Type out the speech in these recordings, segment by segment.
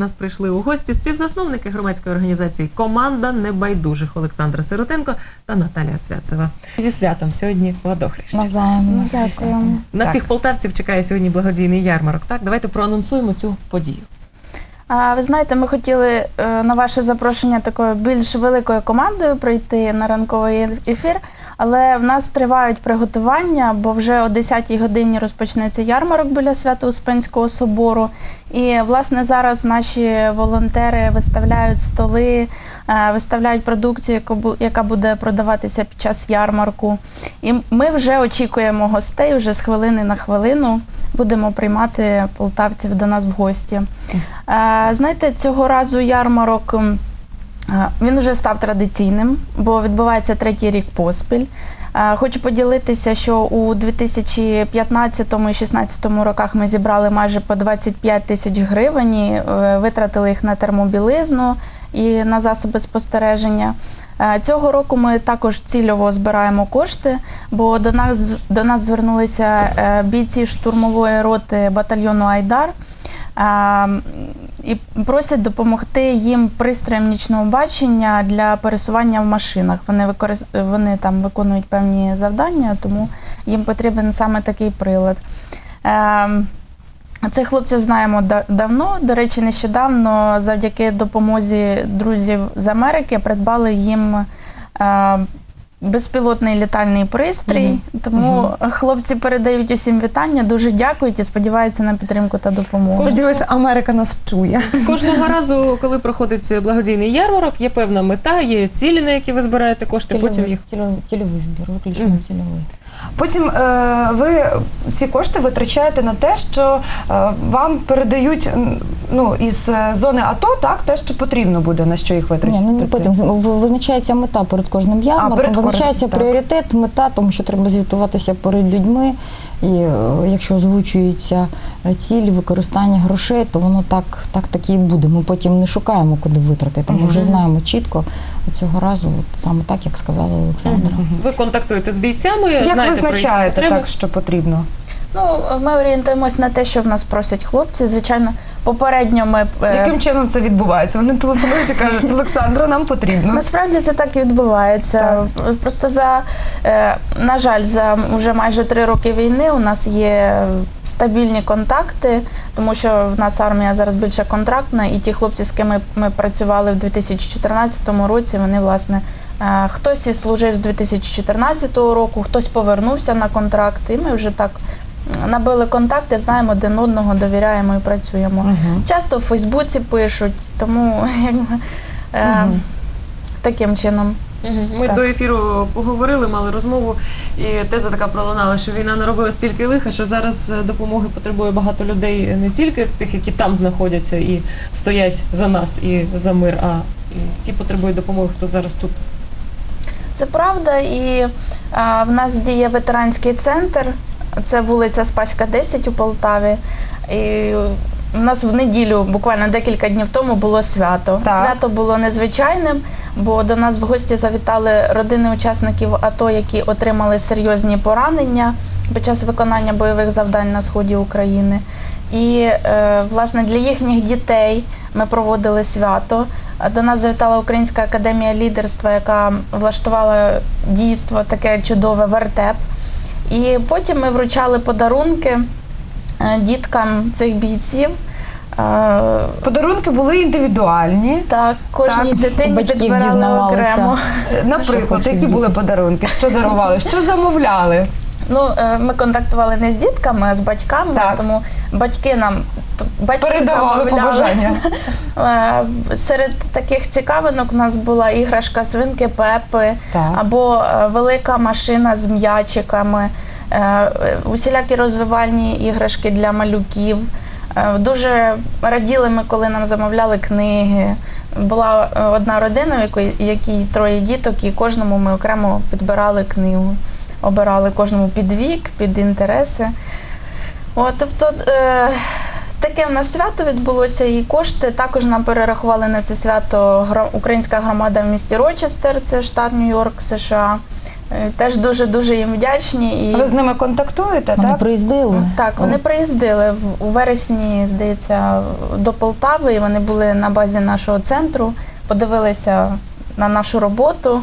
Нас прийшли у гості співзасновники громадської організації Команда небайдужих Олександра Сиротенко та Наталія Святцева. Зі святом сьогодні водохреща. Навзаєм. Дякуємо. На всіх полтавців чекає сьогодні благодійний ярмарок. Так, давайте проанонсуємо цю подію. А ви знаєте, ми хотіли е, на ваше запрошення такою більш великою командою прийти на ранковий ефір, але в нас тривають приготування, бо вже о 10-й годині розпочнеться ярмарок біля Свято-Успенського собору. І власне зараз наші волонтери виставляють столи, е, виставляють продукцію, яка буде продаватися під час ярмарку. І ми вже очікуємо гостей вже з хвилини на хвилину. Будемо приймати полтавців до нас в гості. Е, Знаєте, цього разу ярмарок він вже став традиційним, бо відбувається третій рік поспіль. Е, Хочу поділитися, що у 2015 і 2016 роках ми зібрали майже по 25 тисяч гривень, е, витратили їх на термобілизну і на засоби спостереження. Е, Цього року ми також цільово збираємо кошти, бо до нас до нас звернулися е, бійці штурмової роти батальйону Айдар. І просять допомогти їм пристроєм нічного бачення для пересування в машинах. Вони використ... вони там виконують певні завдання, тому їм потрібен саме такий прилад. Е, Цих хлопців знаємо да- давно. До речі, нещодавно, завдяки допомозі друзів з Америки, придбали їм е, безпілотний літальний пристрій. Тому хлопці передають усім вітання, дуже дякують і сподіваються на підтримку та допомогу. Сподіваюся, Америка нас чує. Кожного разу, коли проходить благодійний ярмарок, є певна мета, є цілі, на які ви збираєте кошти. Потім їх Цільовий, цільовий збір, виключно цільовий. Потім е, ви ці кошти витрачаєте на те, що е, вам передають ну, із е, зони АТО, так, те, що потрібно буде, на що їх Ні, ну не потім визначається мета перед кожним ярмарком, перед кожним, визначається так. пріоритет, мета, тому що треба звітуватися перед людьми. І е, якщо озвучуються е, цілі використання грошей, то воно так, так таки і буде. Ми потім не шукаємо, куди витратити. Ми вже знаємо чітко цього разу, саме так, як сказала Олександра. ви контактуєте з бійцями, Як знаєте визначаєте так, що потрібно? Ну, ми орієнтуємось на те, що в нас просять хлопці. Звичайно, попередньо ми е, Яким чином це відбувається? Вони телефонують і кажуть, Олександро, нам потрібно. Насправді це так і відбувається. Просто за е, на жаль, за вже майже три роки війни у нас є стабільні контакти, тому що в нас армія зараз більше контрактна, і ті хлопці, з ким ми, ми працювали в 2014 році, вони власне. Е, Хтось і служив з 2014 року, хтось повернувся на контракт, і ми вже так набили контакти, знаємо один одного, довіряємо і працюємо. Мгм. Часто в Фейсбуці пишуть, тому е, таким чином. Ми Так. до ефіру поговорили, мали розмову, і теза така пролунала, що війна наробила стільки лиха, що зараз е, допомоги потребує багато людей, не тільки тих, які там знаходяться і стоять за нас і за мир, а і ті потребують допомоги, хто зараз тут. Це правда, і а, в нас діє ветеранський центр. Це вулиця Спаська, 10 у Полтаві. І у нас в неділю, буквально декілька днів тому, було свято. Так. Свято було незвичайним, бо до нас в гості завітали родини учасників АТО, які отримали серйозні поранення під час виконання бойових завдань на сході України. І е, власне для їхніх дітей ми проводили свято. До нас завітала Українська академія лідерства, яка влаштувала дійство таке чудове вертеп. І потім ми вручали подарунки е, діткам цих бійців. Е, Подарунки були індивідуальні. Так, кожній Так. дитині Батьків підбирали окремо. Наприклад, які були подарунки? Що дарували? Що замовляли? Ну, е, ми контактували не з дітками, а з батьками, Так. тому батьки нам батьки Передавали побажання. Е, Серед таких цікавинок у нас була іграшка свинки Пепи Так. або е, велика машина з м'ячиками, е, усілякі розвивальні іграшки для малюків. Дуже раділи ми, коли нам замовляли книги. Була одна родина, в якій троє діток, і кожному ми окремо підбирали книгу. Обирали кожному під вік, під інтереси. От, тобто таке в нас свято відбулося, і кошти також нам перерахували на це свято українська громада в місті Рочестер, це штат Нью-Йорк, США. Е, Теж дуже дуже їм вдячні. І... Ви з ними контактуєте, Вони так? приїздили. Так, вони приїздили в- у вересні, здається, до Полтави. і Вони були на базі нашого центру, подивилися на нашу роботу.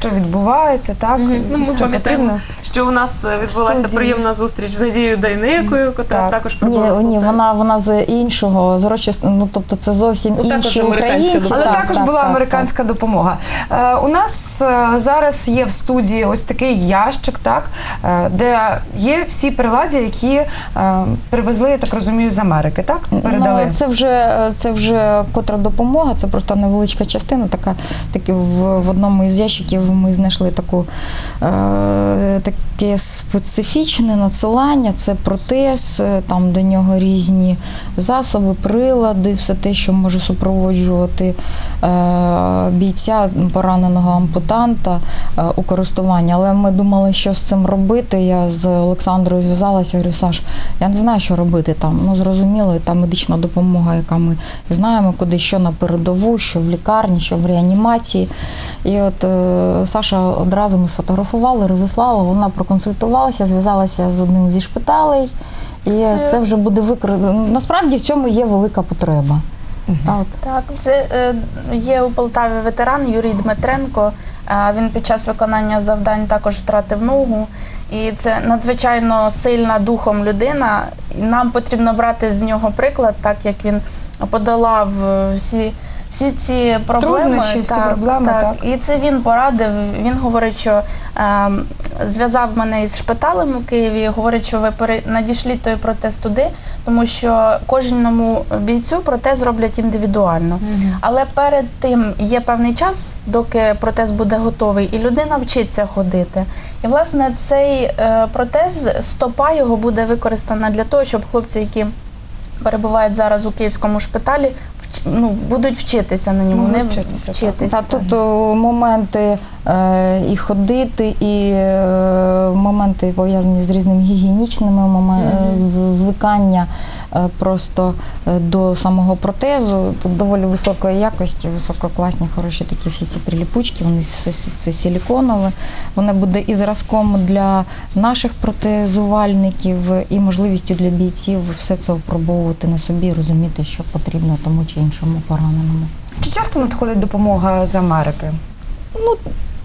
Що відбувається, так? Мгм. Ну, ми що потрібно? Що у нас е, відбулася Студії. приємна зустріч з Надією Дайнекою, яка Так. також Ні, ні, вона, вона з іншого, з Рочест... ну тобто це зовсім Ну, інші українці. Але Так, також була американська допомога. Е, у нас е, зараз є в студії ось такий ящик, так, е, де є всі приладдя, які е, привезли, я так розумію, з Америки, так? Передали. Ну, це вже це вже котра допомога, це просто невеличка частина. Така таки в, в одному із ящиків ми знайшли таку е, таке специфічне надсилання. Це протез, е, там до нього різні засоби, прилади, все те, що може супроводжувати е, бійця пораненого ампутанта е, у користуванні. Але ми думали, що з цим робити. Я з Олександрою зв'язалася, говорю, Саш, я не знаю, що робити там. Ну зрозуміло, та медична допомога, яка ми знаємо, куди що на передову, що в лікарні, що в реанімації. І от Саша одразу ми сфотографували, розіслали. Вона проконсультувалася, зв'язалася з одним зі шпиталей. І це вже буде використано. Насправді в цьому є велика потреба. От. Так, це е, є у Полтаві ветеран Юрій Дмитренко. Е, Він під час виконання завдань також втратив ногу. І це надзвичайно сильна духом людина. Нам потрібно брати з нього приклад, так як він подолав е, всі. Всі ці проблеми, Труднощі, всі проблеми, так. І це він порадив. Він говорить, що е, зв'язав мене із шпиталем у Києві. Говорить, що ви пере... надішліть той протез туди, тому що кожному бійцю протез роблять індивідуально. Але перед тим є певний час, доки протез буде готовий, і людина вчиться ходити. І власне цей е, протез, стопа його буде використана для того, щоб хлопці, які перебувають зараз у київському шпиталі, ну, будуть вчитися на ньому. Не вчитися, вчитися. Та тут о, моменти е, і ходити, і е, моменти пов'язані з різними гігієнічними моментами, звикання просто е, до самого протезу. Тут доволі високої якості, висококласні, хороші такі всі ці приліпучки, вони це, силіконові. Воно буде і зразком для наших протезувальників, і можливістю для бійців все це опробовувати на собі, і розуміти, що потрібно тому чи іншому пораненому. Чи часто надходить допомога з Америки? Ну,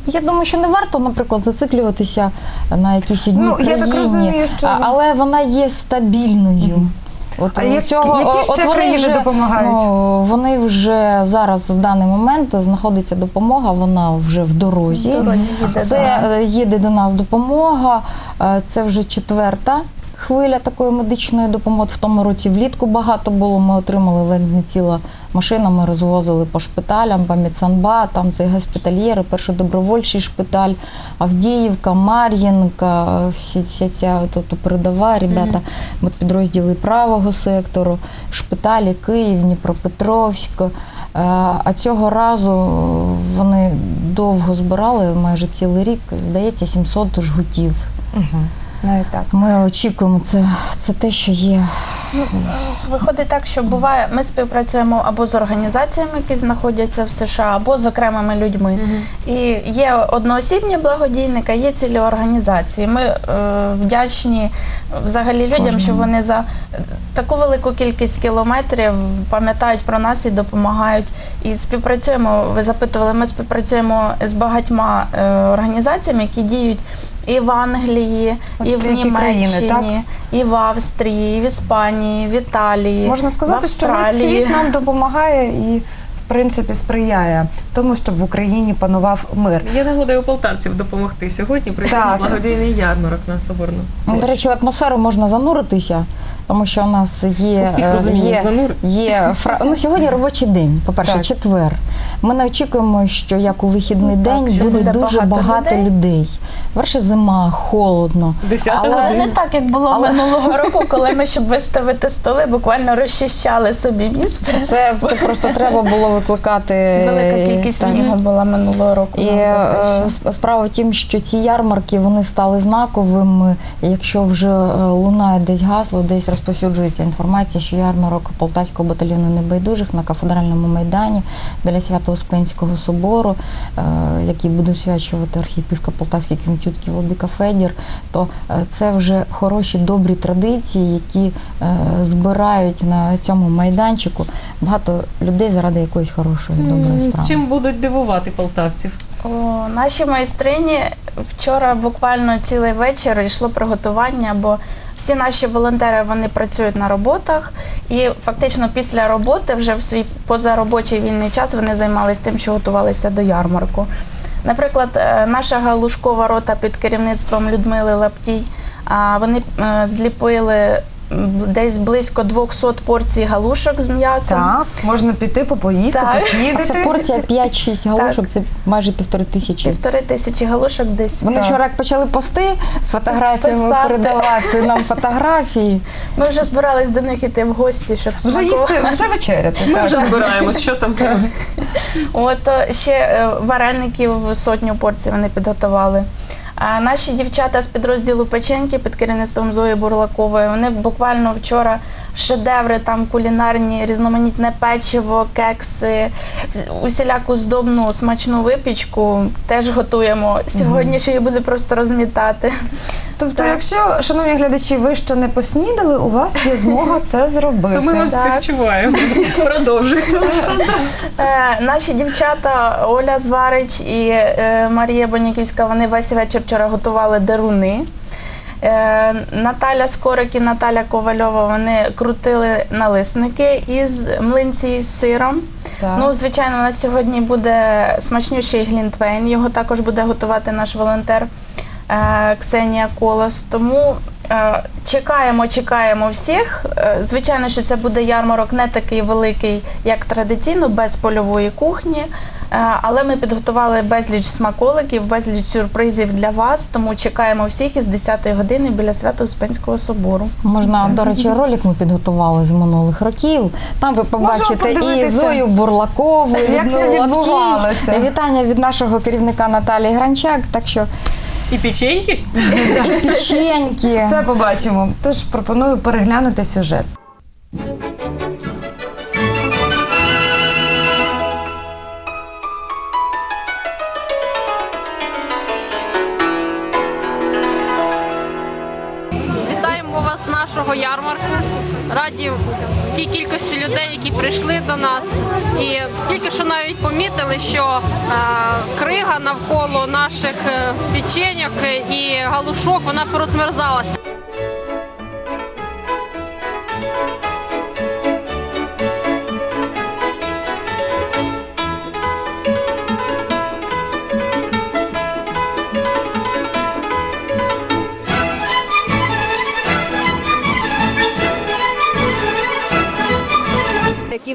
я думаю, що не варто, наприклад, зациклюватися на якійсь одній Ну, я так розумію, що- але вона є стабільною. От А як, цього, які от ще вони країни вже, допомагають? Ну, вони вже зараз в даний момент знаходиться допомога, вона вже в дорозі. В дорозі їде Це до нас. е, їде до нас допомога. е, Це вже четверта хвиля такої медичної допомоги. В тому році влітку багато було. Ми отримали ледь не ціла машина. Ми розвозили по шпиталям, по Міцанба, там це госпітальєри, перший добровольчий шпиталь, Авдіївка, Мар'їнка, всі вся ця тобто передова, ребята, от підрозділи правого сектору, шпиталі Київ, Дніпропетровськ. Е, А цього разу вони довго збирали, майже цілий рік, здається, 700 жгутів. Угу. Навіть так. Ми очікуємо, це, це те, що є. Виходить так, що буває, ми співпрацюємо або з організаціями, які знаходяться в США, або з окремими людьми. І є одноосібні благодійники, є цілі організації. Ми е, вдячні взагалі людям, Кожному. що вони за таку велику кількість кілометрів пам'ятають про нас і допомагають. І співпрацюємо. Ви запитували, ми співпрацюємо з багатьма е, організаціями, які діють. І в Англії, От і в які країни, Німеччині, і в Австрії, і в Іспанії, в Італії. Можна сказати, в що весь Австралії. світ нам допомагає і, принципі, сприяє тому, щоб в Україні панував мир. Я нагодую полтавців допомогти сьогодні. Так. благодійний ярмарок на Соборну. Ну, До речі, в атмосферу можна зануритися, тому що у нас є, У всіх е, є, є фра... ну, сьогодні робочий день, по-перше, Так. четвер. Ми не очікуємо, що як у вихідний Ну, день що буде буде дуже багато багато людей. людей. Перше зима, холодно. Десята Але- Але не так, як було Але- минулого року, коли ми, щоб виставити столи, буквально розчищали собі місце. Це, це просто треба було викликати Велика кількість так. снігу була минулого року. І е, справа в тім, що ці ярмарки вони стали знаковими. Якщо вже е, лунає десь гасло, десь розповсюджується інформація, що ярмарок Полтавського батальйону небайдужих на кафедральному майдані біля Свято-Успенського собору, е, який буде освячувати архієпископ Полтавський Кремчуцький Владика Федір, то е, це вже хороші добрі традиції, які е, збирають на цьому майданчику багато людей заради якоїсь хорошої доброї справи. Чим будуть дивувати полтавців? О, наші майстрині вчора буквально цілий вечір йшло приготування, бо всі наші волонтери вони працюють на роботах, і фактично після роботи, вже в свій позаробочий вільний час, вони займалися тим, що готувалися до ярмарку. Наприклад, е, наша галушкова рота під керівництвом Людмили Лаптій, а, вони е, зліпили десь близько 200 порцій галушок з м'ясом. Так, можна піти, попоїсти, Так. поснідати. Це порція 5-6 галушок, це майже півтори тисячі. Півтори тисячі галушок десь. Вони Так. вчора як почали пости з фотографіями Писати. передавати нам фотографії. Ми вже збирались до них іти в гості, щоб Вже смакувати. їсти, вже вечеряти. Ми так. вже збираємось, що там. От е, ще е, вареників сотню порцій вони підготували. Наші дівчата з підрозділу печеньки під керівництвом Зої Бурлакової, вони буквально вчора шедеври там кулінарні, різноманітне печиво, кекси, усіляку здобну смачну випічку теж готуємо. Сьогодні ще її буде просто розмітати. Тобто, Так. якщо, шановні глядачі, ви ще не поснідали, у вас є змога це зробити. То ми вам Так. співчуваємо. Продовжуйте. Е, наші дівчата Оля Зварич і е, Марія Боняківська, вони весь вечір вчора готували деруни. Е, Наталя Скорик і Наталя Ковальова вони крутили налисники із млинці з сиром. Так. Ну, звичайно, у нас сьогодні буде смачнющий глінтвейн. Його також буде готувати наш волонтер Ксенія Колос. Тому е, чекаємо, чекаємо всіх. Е, звичайно, що це буде ярмарок не такий великий, як традиційно, без польової кухні. Е, Але ми підготували безліч смаколиків, безліч сюрпризів для вас. Тому чекаємо всіх із 10-ї години біля Свято-Успенського собору. Можна, до речі, ролик ми підготували з минулих років. Там ви побачите і. Зою Бурлакову, і Як це відбувалося. Вітання від нашого керівника Наталії Гранчак. Так що І печеньки. і печеньки. Все побачимо. Тож пропоную переглянути сюжет. Нашого ярмарку. Раді тій кількості людей, які прийшли до нас. І тільки що навіть помітили, що е, крига навколо наших е, печеньок і галушок вона порозмерзалась.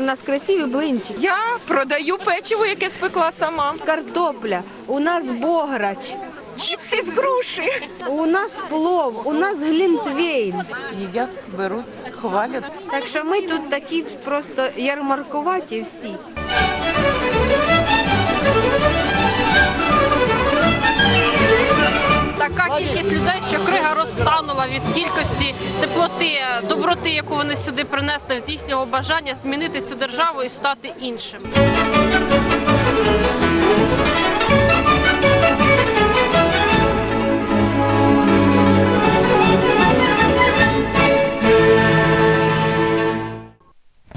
В нас красиві блинчики. Я продаю печиво, яке спекла сама. Картопля, у нас бограч, Чіпси з груші. у нас плов, у нас глінтвейн. їдять, беруть, хвалять. Так що ми тут такі просто ярмаркуваті всі. Людей, що крига розтанула від кількості теплоти, доброти, яку вони сюди принесли, від їхнього бажання змінити цю державу і стати іншим.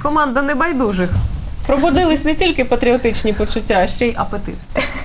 Команда небайдужих. Пробудились не тільки патріотичні почуття, а ще й апетит.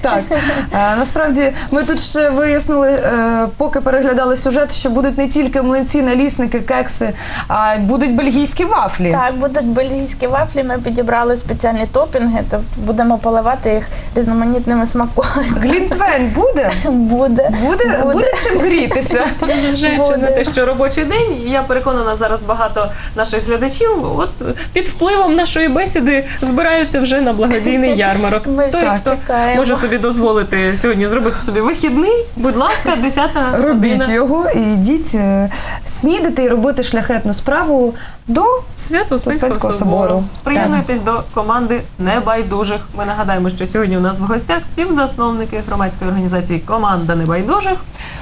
Так, е, насправді ми тут ще вияснили, е, поки переглядали сюжет, що будуть не тільки млинці, налісники, кекси, а й будуть бельгійські вафлі. Так, будуть бельгійські вафлі. Ми підібрали спеціальні топінги, тобто будемо поливати їх різноманітними смаколиками. Глінтвейн буде? Буде. Буде, буде чим грітися. Незважаючи на те, що робочий день, я переконана зараз багато наших глядачів. От під впливом нашої бесіди з збираються вже на благодійний ярмарок. Ми Той, всіх хто чекаємо. може собі дозволити сьогодні зробити собі вихідний, будь ласка, 10 Робіть година. його і йдіть е, снідати і робити шляхетну справу до Свято Успенського Успенського собору. собору. Приєднуйтесь до команди небайдужих. Ми нагадаємо, що сьогодні у нас в гостях співзасновники громадської організації Команда небайдужих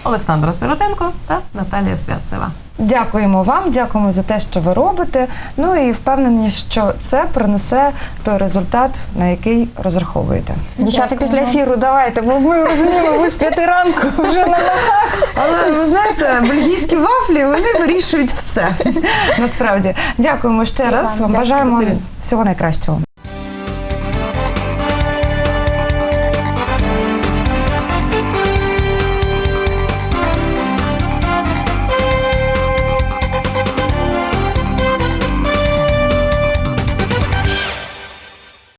Олександра Сиротенко та Наталія Святцева. Дякуємо вам, дякуємо за те, що ви робите. Ну і впевнені, що це принесе той результат, на який розраховуєте. Дівчата після ефіру давайте, бо ми розуміємо, ви з п'яти ранку вже на ногах. Але ви знаєте, бельгійські вафлі вони вирішують все. Насправді, дякуємо ще раз. Вам бажаємо всього найкращого.